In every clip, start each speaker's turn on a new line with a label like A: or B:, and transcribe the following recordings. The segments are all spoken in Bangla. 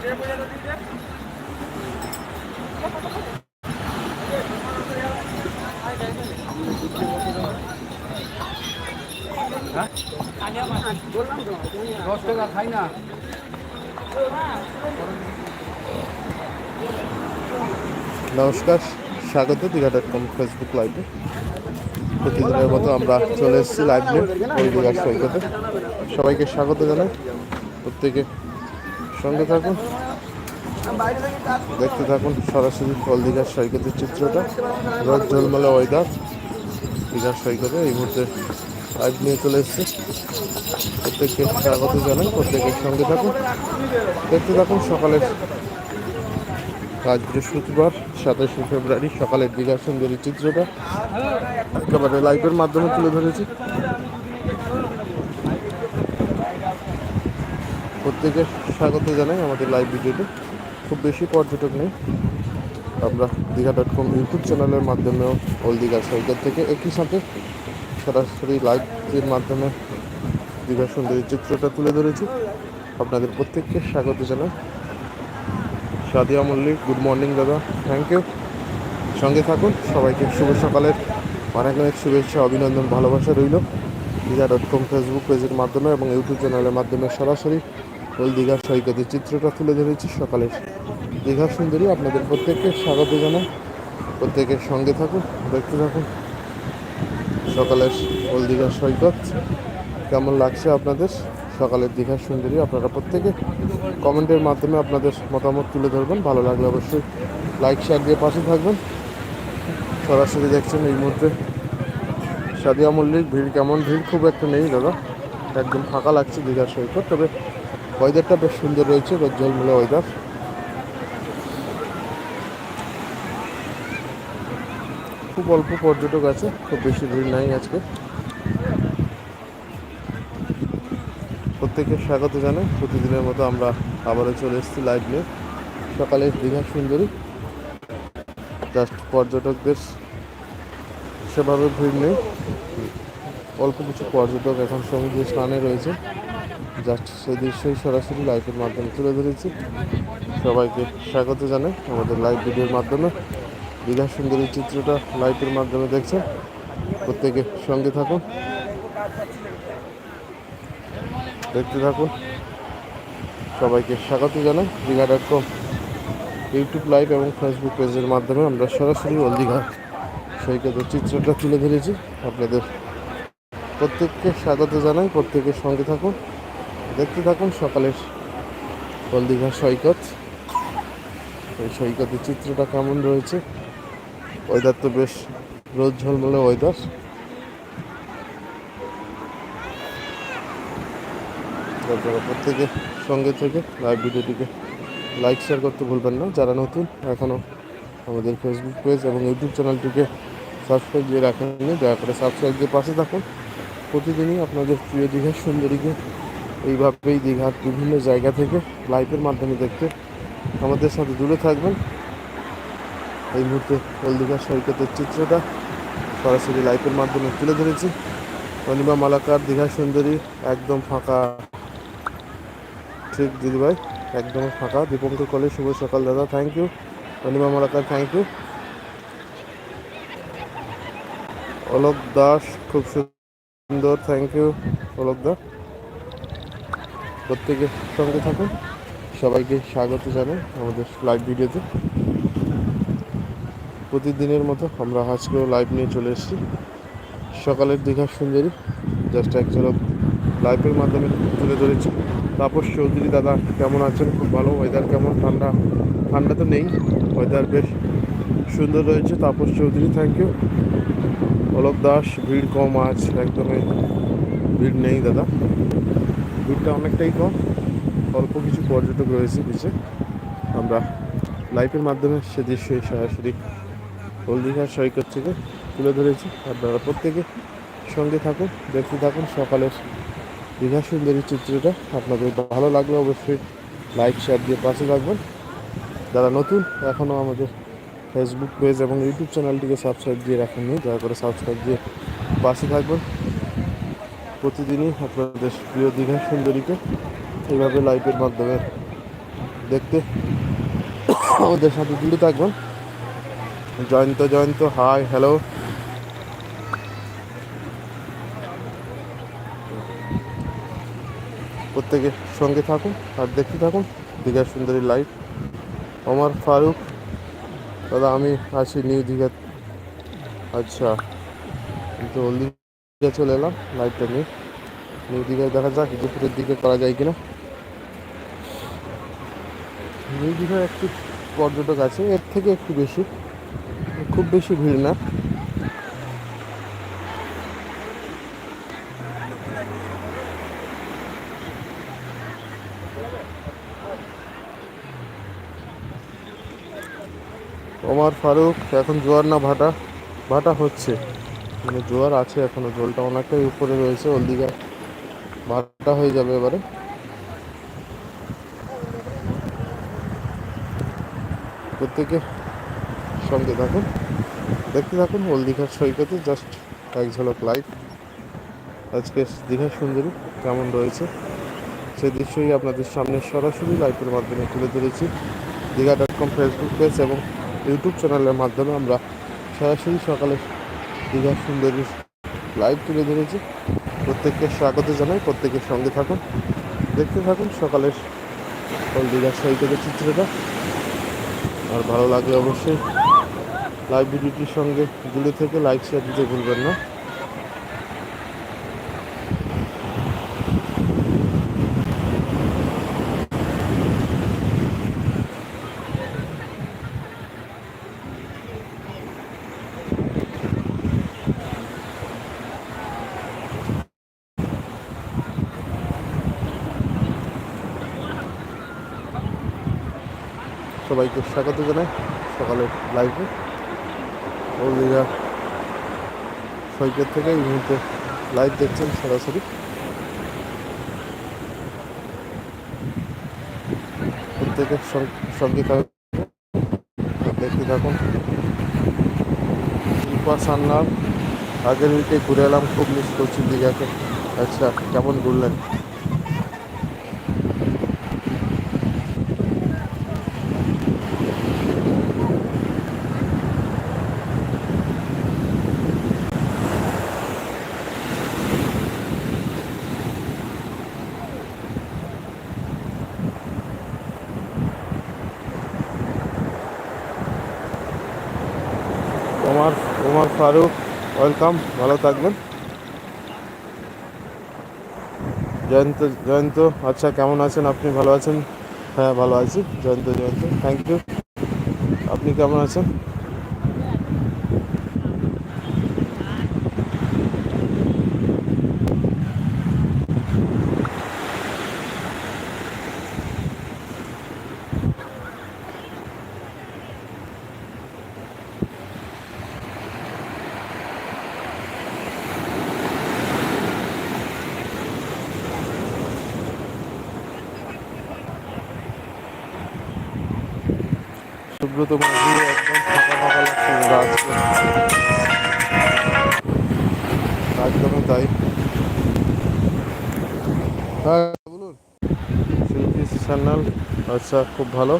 A: দশ টাকা খাই না
B: নমস্কার, স্বাগত দীঘা ডট কম ফেসবুক লাইভে প্রতিদিনের মতো আমরা চলে এসেছি লাইভ ওই দীঘার সৈকতে। সবাইকে স্বাগত জানাই। প্রত্যেকে সঙ্গে থাকুন। দেখতে থাকুন সরাসরি ফল দীঘার সৈকতের চিত্রটা। রোদ ঝলমলে ওয়েদার। দীঘার সৈকতে এই মুহূর্তে লাইভ নিয়ে চলে এসেছি। প্রত্যেককে স্বাগত জানাই, প্রত্যেকের সঙ্গে থাকুন। দেখতে থাকুন সকালের আজ বৃহস্পতিবার, সাতাশে ফেব্রুয়ারি, সকালের দীঘা সুন্দরী চিত্রটা। একেবারে লাইভের মাধ্যমে তুলে ধরেছি। প্রত্যেকে স্বাগত জানাই আমাদের লাইভ ভিডিওতে। খুব বেশি পর্যটক নেই। আমরা দীঘা ডট কম ইউটিউব চ্যানেলের মাধ্যমেও ওল দীঘা সৈকত থেকে একই সাথে সরাসরি লাইভের মাধ্যমে দীঘা সুন্দরী চিত্রটা তুলে ধরেছি। আপনাদের প্রত্যেককে স্বাগত জানাই। সাদিয়া মল্লিক গুড মর্নিং দাদা। থ্যাংক ইউ সঙ্গে থাকুন। সবাইকে শুভ সকালের। অনেক অনেক শুভেচ্ছা, অভিনন্দন, ভালোবাসা রইল। দীঘা ডট কম ফেসবুক পেজের মাধ্যমে এবং ইউটিউব চ্যানেলের মাধ্যমে সরাসরি ওই দীঘার সৈকতের চিত্রটা তুলে ধরেছি সকালের দীঘা সুন্দরী, আপনাদের প্রত্যেককে স্বাগত জানাই। প্রত্যেকের সঙ্গে থাকুন দেখতে থাকুন। সকালের ওল দীঘার সৈকত কেমন লাগছে আপনাদের? সকালের দীঘার সুন্দরী, আপনারা প্রত্যেকে কমেন্টের মাধ্যমে আপনাদের মতামত তুলে ধরবেন। ভালো লাগলে অবশ্যই লাইক শেয়ার দিয়ে পাশে থাকবেন। সরাসরি দেখছেন এই মুহূর্তে সাদিয়া মল্লিক। ভিড় কেমন? ভিড় খুব একটা নেই, দাদা। একদম ফাঁকা লাগছে দীঘার সৈকত। তবে ওয়েদারটা বেশ সুন্দর রয়েছে রোদ ওয়েদার খুব অল্প পর্যটক আছে, খুব বেশি ভিড় নাই আজকে। প্রত্যেককে স্বাগত জানাই, প্রতিদিনের মতো আমরা আবারও চলে এসেছি লাইভ নিয়ে। সকালে দীঘা সুন্দরী। জাস্ট পর্যটকদের সেভাবে ভিড় নেই। অল্প কিছু পর্যটক এখন সমুদ্রে স্নানে রয়েছে। জাস্ট সেই দৃশ্যই সরাসরি লাইভের মাধ্যমে তুলে ধরেছি। সবাইকে স্বাগত জানাই আমাদের লাইভ ভিডিওর মাধ্যমে। দীঘা সুন্দরী চিত্রটা লাইভের মাধ্যমে দেখছেন প্রত্যেকে সঙ্গে থাকুন। দেখতে থাকুন। সবাইকে স্বাগত জানাই। Digha dot com YouTube live এবং ফেসবুক পেজের মাধ্যমে আমরা সরাসরি ওল দীঘা সৈকতের চিত্রটা তুলে ধরেছি। আপনাদের প্রত্যেককে স্বাগত জানাই। প্রত্যেকের সঙ্গে থাকুন। দেখতে থাকুন সকালের ওল দীঘা সৈকত। এই সৈকতের চিত্রটা কেমন রয়েছে? ওয়েদার তো বেশ রোদ ঝলমলে ওয়েদার আপনারা প্রত্যেকে সঙ্গে থেকে লাইভ ভিডিওটিকে লাইক শেয়ার করতে ভুলবেন না। যারা নতুন, এখনও আমাদের ফেসবুক পেজ এবং ইউটিউব চ্যানেলটিকে সাবস্ক্রাইব দিয়ে রাখেননি, দয়া করে সাবস্ক্রাইব দিয়ে পাশে থাকুন। প্রতিদিনই আপনাদের প্রিয় দীঘার সুন্দরীকে এইভাবেই দীঘার বিভিন্ন জায়গা থেকে লাইভের মাধ্যমে দেখতে আমাদের সাথে জুড়ে থাকবেন। এই মুহূর্তে ওল দীঘার সৈকতের চিত্রটা সরাসরি লাইভের মাধ্যমে তুলে ধরেছি। অনিমা মালাকার, দীঘা সুন্দরী, একদম ফাঁকা। ঠিক দিদিভাই একদম ফাঁকা। দীপঙ্কর কলেজ, শুভ সকাল দাদা thank you Anima Malakar thank you Alok Das, খুব সুন্দর থ্যাংক ইউ অলোক দা। প্রত্যেকে সঙ্গে থাকুন। সবাইকে স্বাগত জানাই আমাদের লাইভ ভিডিওতে প্রতিদিনের মতো আমরা আজকেও লাইভ নিয়ে চলে এসেছি। সকালের দীঘার সুন্দরী জাস্ট এক ঝলক লাইভের মাধ্যমে তুলে ধরেছি। তাপস চৌধুরী দাদা কেমন আছেন? খুব ভালো। ওয়েদার কেমন? ঠান্ডা? ঠান্ডা তো নেই। ওয়েদার বেশ সুন্দর রয়েছে। তাপস চৌধুরী থ্যাংক ইউ অলোক দাস, ভিড় কম আজ। একদমই ভিড় নেই দাদা। ভিড়টা অনেকটাই কম। অল্প কিছু পর্যটক রয়েছে পিছে আমরা লাইভের মাধ্যমে সে দৃশ্যই সরাসরি হলদিঘাট সৈকত থেকে তুলে ধরেছি। আপনারা প্রত্যেকে সঙ্গে থাকুন, দেখতে থাকুন। সকালের দীঘা সুন্দরী চিত্রটা আপনাদের ভালো লাগলে অবশ্যই লাইক শেয়ার দিয়ে পাশে রাখবেন যারা নতুন, এখনও আমাদের ফেসবুক পেজ এবং ইউটিউব চ্যানেলটিকে সাবস্ক্রাইব দিয়ে রাখেননি, দয়া করে সাবস্ক্রাইব দিয়ে পাশে থাকবেন। প্রতিদিনই আপনাদের প্রিয় দীঘা সুন্দরীকে এইভাবে লাইভের মাধ্যমে দেখতে আমাদের সাথে জুড়ে থাকবেন। জয়ন্ত জয়ন্ত হাই হ্যালো প্রত্যেকে সঙ্গে থাকুন আর দেখতে থাকুন দীঘার সুন্দরী লাইভ আমার ফারুক, দাদা, আমি আছি নিউ দীঘা। আচ্ছা ওল্ড চলে এলাম লাইভটা নিয়ে। নিউ দীঘায় দেখা যাক, দুপুরের দিকে করা যায় কিনা। নিউ দীঘায় একটু পর্যটক আছে, এর থেকে একটু বেশি। খুব বেশি ভিড় না। ওমার ফারুক, এখন জোয়ার না ভাটা ভাটা হচ্ছে। মানে জোয়ার আছে এখনও, জলটা অনেকটাই উপরে রয়েছে ওল দিকে ভাটা হয়ে যাবে এবারে। প্রত্যেকে সঙ্গে থাকুন, দেখতে থাকুন ওল দীঘার সৈকতে জাস্ট এক ঝলক লাইভ আজকে দীঘার সুন্দরী কেমন রয়েছে, সে দৃশ্যই আপনাদের সামনে সরাসরি লাইভের মাধ্যমে তুলে ধরেছি। Digha dot com Facebook page এবং ইউটিউব চ্যানেলের মাধ্যমে আমরা সরাসরি সকালে দীঘার সুন্দরী লাইভ তুলে ধরেছি। প্রত্যেককে স্বাগত জানাই, প্রত্যেকের সঙ্গে থাকুন, দেখতে থাকুন সকালের দীঘার সৈকতের চিত্রটা। আর ভালো লাগে অবশ্যই লাইভ ভিডিওটির সঙ্গে জুড়ে থেকে লাইক শেয়ার দিতে ভুলবেন না সবাইকে স্বাগত জানাই সকালে লাইভে দীঘা সৈকত থেকে এই মুহূর্তে লাইভ দেখছেন সরাসরি। প্রত্যেকের সং- সঙ্গে দেখতে থাকুন। সান্নাল আগের উইকে ঘুরে এলাম খুব মিস করছি দীঘাকে আচ্ছা কেমন ঘুরলেন ওমার ওমার ফারুক ওয়েলকাম ভালো থাকবেন জয়ন্ত জয়ন্ত আচ্ছা কেমন আছেন আপনি ভালো আছেন হ্যাঁ ভালো আছি জয়ন্ত জয়ন্ত থ্যাংক ইউ আপনি কেমন আছেন সুব্রত একদম ফাঁকা ফাঁকা লাগছে একদমই তাই। হ্যাঁ বলুন। সান্যাল আচ্ছা খুব ভালো।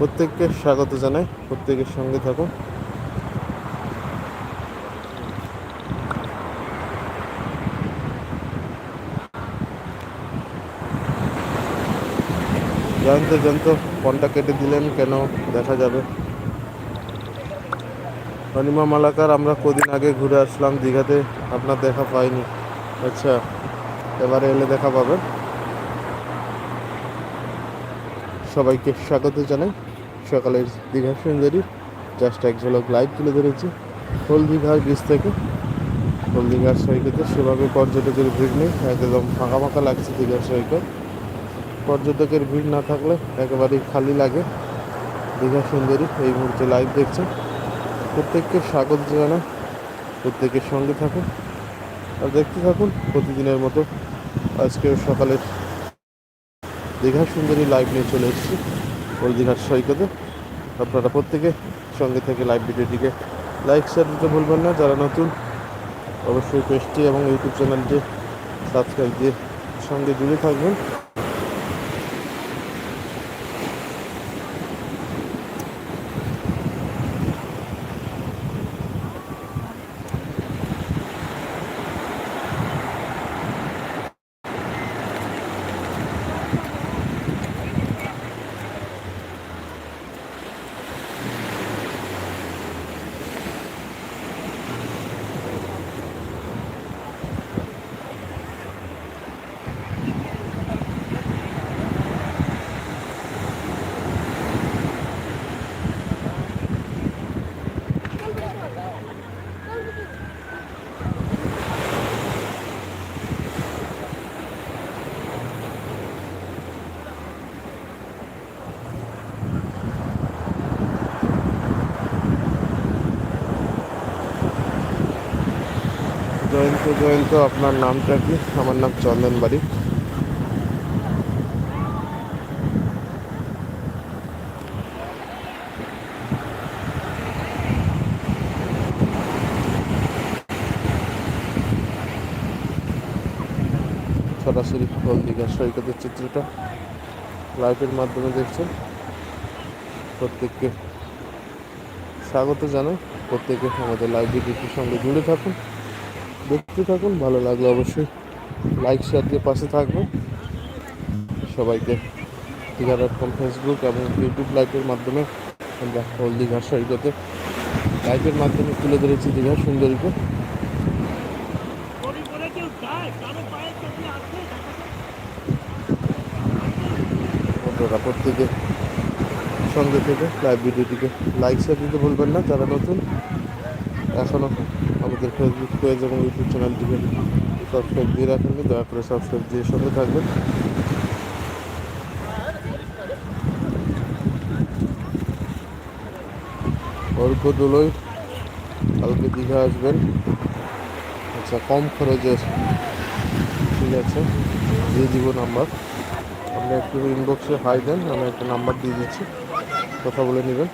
B: প্রত্যেককে স্বাগত জানাই। প্রত্যেকের সঙ্গে থাকুন। জানতে জানতো ফোনটা কেটে দিলেন, কেন দেখা যাবে? অনিমা মালাকার, আমরা কদিন আগে ঘুরে আসলাম দীঘাতে। আপনার দেখা পাইনি। আচ্ছা এবারে এলে দেখা পাবেন। সবাইকে স্বাগত জানাই। সকালের দীঘা সুন্দরী জাস্ট এক ঝলক লাইভ তুলে ধরেছি। হলদিঘার বীজ থেকে। হলদিঘার সৈকতে সেভাবে পর্যটকের ভিড় নেই, একদম ফাঁকা ফাঁকা লাগছে দীঘার সৈকত। পর্যটকের ভিড় না থাকলে একেবারেই খালি লাগে। দীঘা সুন্দরী, এই মুহূর্তে লাইভ দেখছেন। প্রত্যেককে স্বাগত জানাই, প্রত্যেকের সঙ্গে থাকুন। আর দেখতে থাকুন প্রতিদিনের মতো আজকেও সকালের দীঘা সুন্দরী লাইভ নিয়ে চলে এসেছি। ওল দীঘার সৈকতে। আপনারা প্রত্যেকে সঙ্গে থেকে লাইভ ভিডিওটিকে লাইক শেয়ার দিতে ভুলবেন না। যারা নতুন, অবশ্যই পেজটি এবং ইউটিউব চ্যানেলটি সাবস্ক্রাইব দিয়ে সঙ্গে জুড়ে থাকবেন। জয়ন্ত জয়ন্ত, আপনার নামটা কি? আমার নাম চন্দন বাড়ি। সরাসরি হলদিঘা সৈকতের চিত্রটা লাইভের মাধ্যমে দেখছেন। প্রত্যেককে স্বাগত জানাই। প্রত্যেকে আমাদের লাইভ ভিডিওটির সঙ্গে জুড়ে থাকুন। দেখতে থাকুন, ভালো লাগলে অবশ্যই লাইক শেয়ার দিয়ে পাশে থাকবেন। সবাইকে দীঘা ডট কম ফেসবুক এবং ইউটিউব লাইভের মাধ্যমে আমরা হল দীঘার সৈকতে লাইভের মাধ্যমে তুলে ধরেছি দীঘার সুন্দরীকে। প্রত্যেকে সঙ্গে থেকে লাইভ ভিডিওটিকে লাইক শেয়ার দিতে ভুলবেন না। যারা নতুন, এখনও আমাদের ফেসবুক পেজ এবং ইউটিউব চ্যানেলটিকে সাবস্ক্রাইব দিয়ে রাখেননি দয়া করে সাবস্ক্রাইব দিয়ে সঙ্গে থাকবেন। অর্ঘ দোলই কালকে দীঘা আসবেন। আচ্ছা কম খরচের ঠিক আছে, দিয়ে দিব নাম্বার আপনি একটু ইনবক্সে হাই দেন, আমি একটা নাম্বার দিয়ে দিচ্ছি। কথা বলে নেবেন।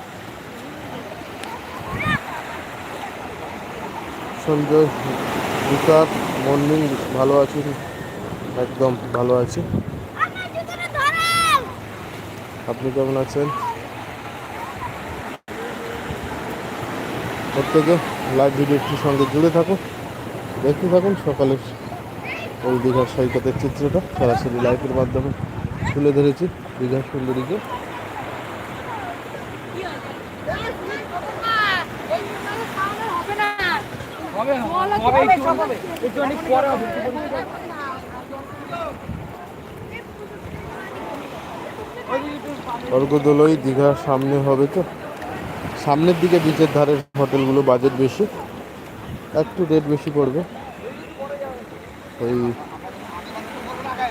B: সঞ্জয় বিকাশ মর্নিং, ভালো আছি, একদম ভালো আছি। আপনি কেমন আছেন? প্রত্যেকে লাইভ ভিডিওটির সঙ্গে জুড়ে থাকুন, দেখতে থাকুন সকালের ওই দীঘার সৈকতের চিত্রটা, সরাসরি লাইভের মাধ্যমে তুলে ধরেছি দীঘার সুন্দরীকে।
A: হবে হবে একটু একটুখানি পরে হবে
B: স্বর্গদোলই দীঘার সামনে হবে তো? সামনের দিকে বিচের ধারের হোটেলগুলো বাজেট বেশি। একটু রেট বেশি পড়বে। ওই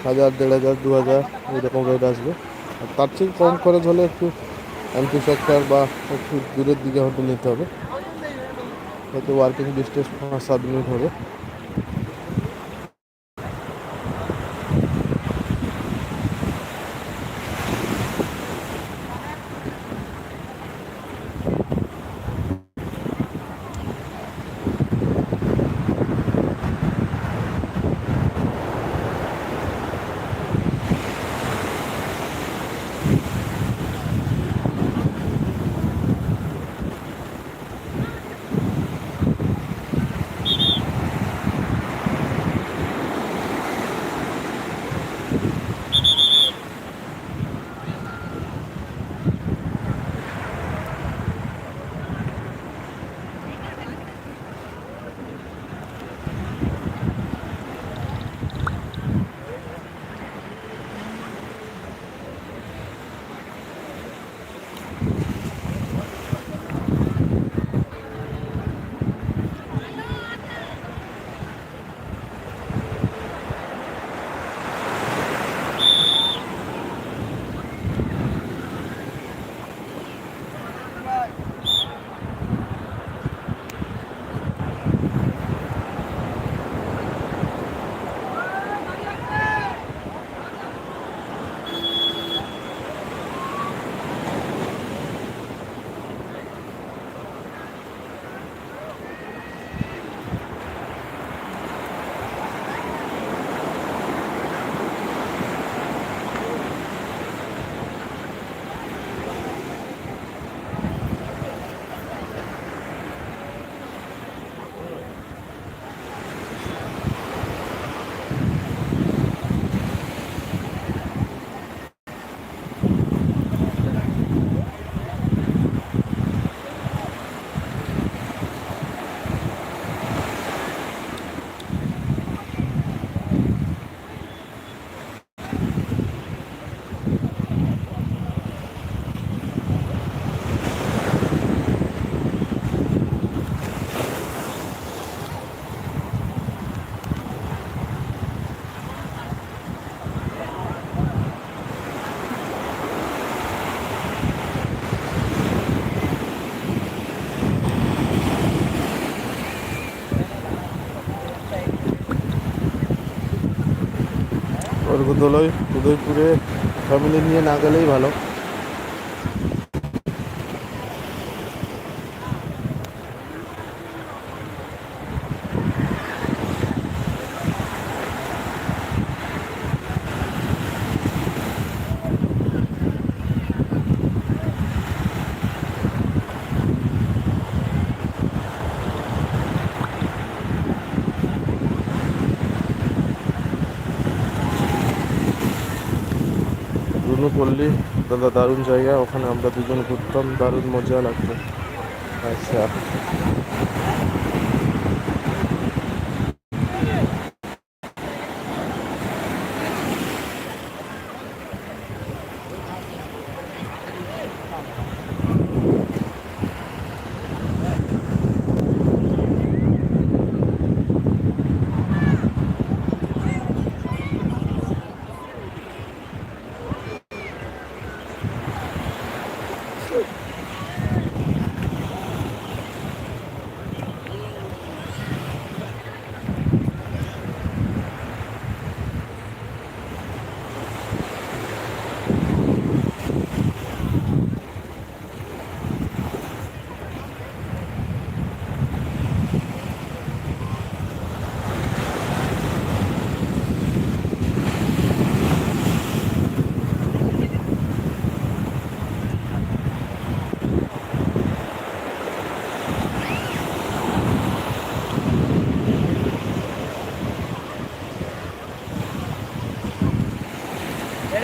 B: হাজার দেড় হাজার দু হাজার এরকম রেট আসবে। আর তার থেকে কম খরচ হলে একটু এমপি সেক্টর বা একটু দূরের দিকে হোটেল নিতে হবে। হয়তো ওয়ার্কিং ডিস্টেন্স পাঁচ সাত মিনিট হবে স্বর্গদোলয় উদয়পুরে ফ্যামিলি নিয়ে না গেলেই ভালো। দাদা দারুণ জায়গা ওখানে আমরা দুজন ঘুরতাম দারুণ মজা লাগতো। আচ্ছা।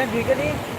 A: ठीक है नहीं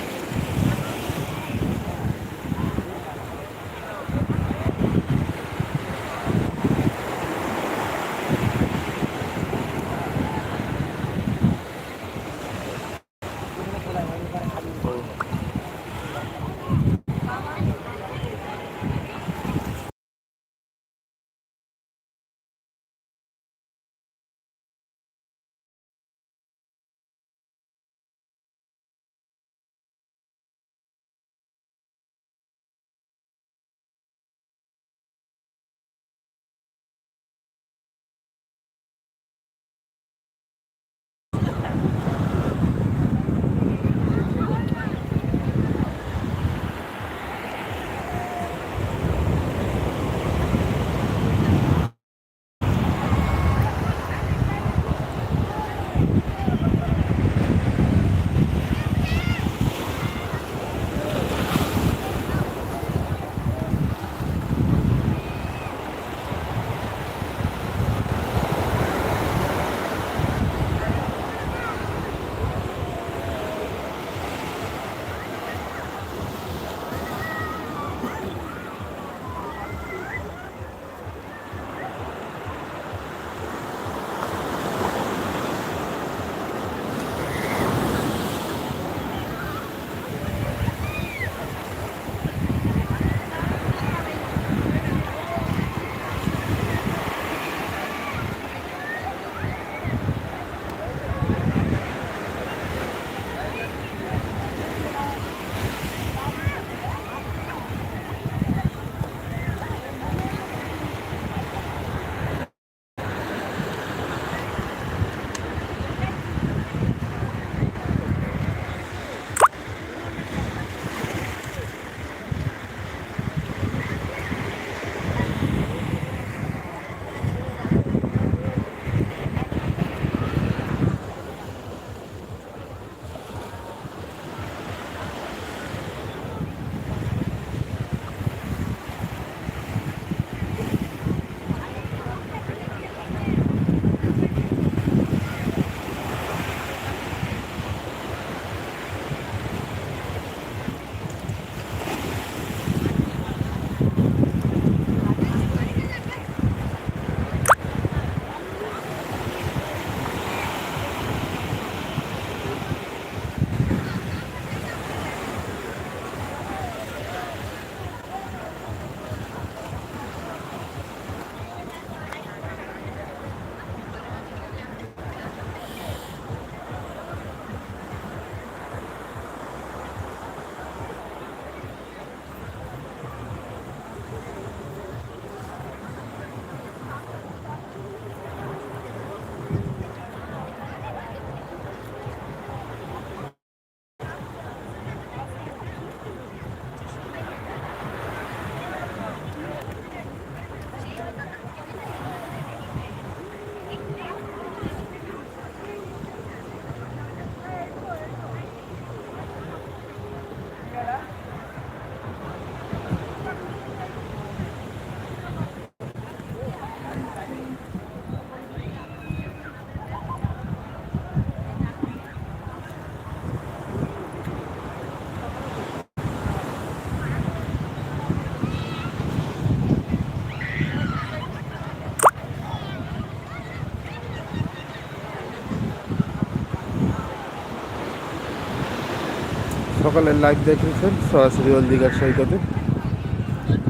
B: সকালের লাইভ দেখেছেন সরাসরি ওল দীঘার সৈকতে।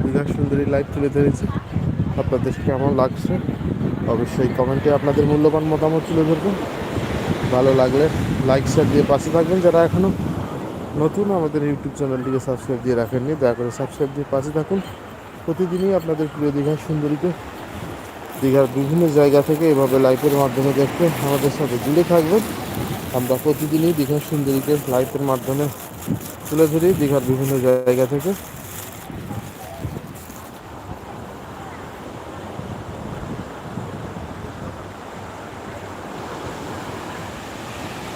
B: দীঘার সুন্দরী লাইভ তুলে ধরেছি। আপনাদের কেমন লাগছে? অবশ্যই কমেন্টে আপনাদের মূল্যবান মতামত তুলে ধরবেন ভালো লাগলে লাইক শেয়ার দিয়ে পাশে থাকবেন যারা এখনও নতুন আমাদের ইউটিউব চ্যানেলটিকে সাবস্ক্রাইব দিয়ে রাখেননি, দয়া করে সাবস্ক্রাইব দিয়ে পাশে থাকুন। প্রতিদিনই আপনাদের প্রিয় দীঘার সুন্দরীকে, দীঘার বিভিন্ন জায়গা থেকে এভাবে লাইভের মাধ্যমে দেখতে আমাদের সাথে জুড়ে থাকবেন। আমরা প্রতিদিনই দীঘার সুন্দরীকে লাইভের মাধ্যমে তুলে ধরি, দীঘার বিভিন্ন জায়গা থেকে।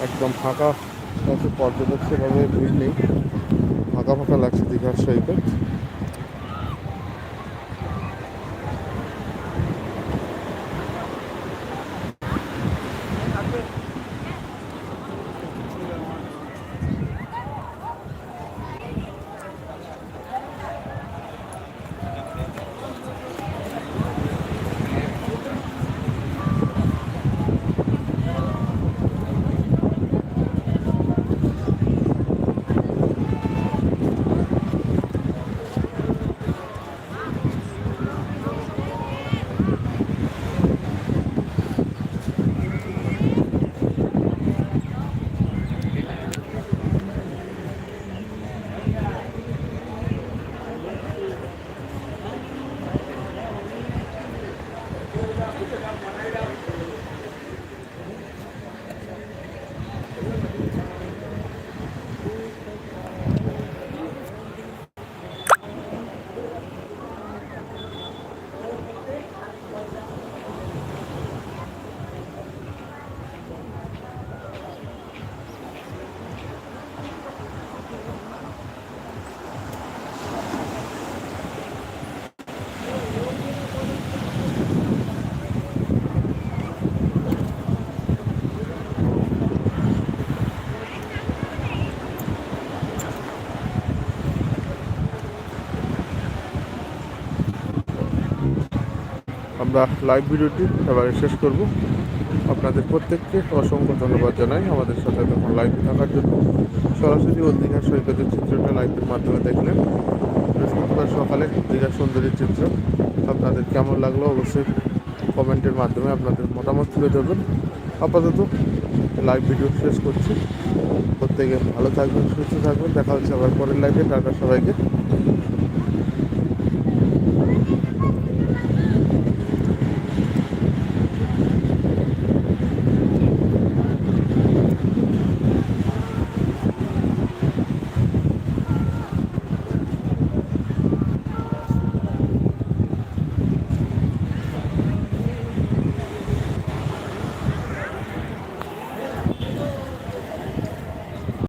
B: একদম ফাঁকা পর্যটক সেভাবে ভিড় নেই। ফাঁকা ফাঁকা লাগছে দীঘার সৈকত। আমরা লাইভ ভিডিওটি এবারে শেষ করব। আপনাদের প্রত্যেককে অসংখ্য ধন্যবাদ জানাই আমাদের সাথে তখন লাইভে থাকার জন্য। সরাসরি ও দীঘার সৈকতের চিত্রটা লাইভের মাধ্যমে দেখলেন। বৃহস্পতিবার সকালে দীঘার সৌন্দর্যের চিত্র। আপনাদের কেমন লাগল অবশ্যই কমেন্টের মাধ্যমে আপনাদের মতামত তুলে ধরবেন। আপাতত লাইভ ভিডিও শেষ করছি। প্রত্যেকে ভালো থাকবেন, সুস্থ থাকবেন। দেখা হচ্ছে আবার পরের লাইভে টাটা সবাইকে।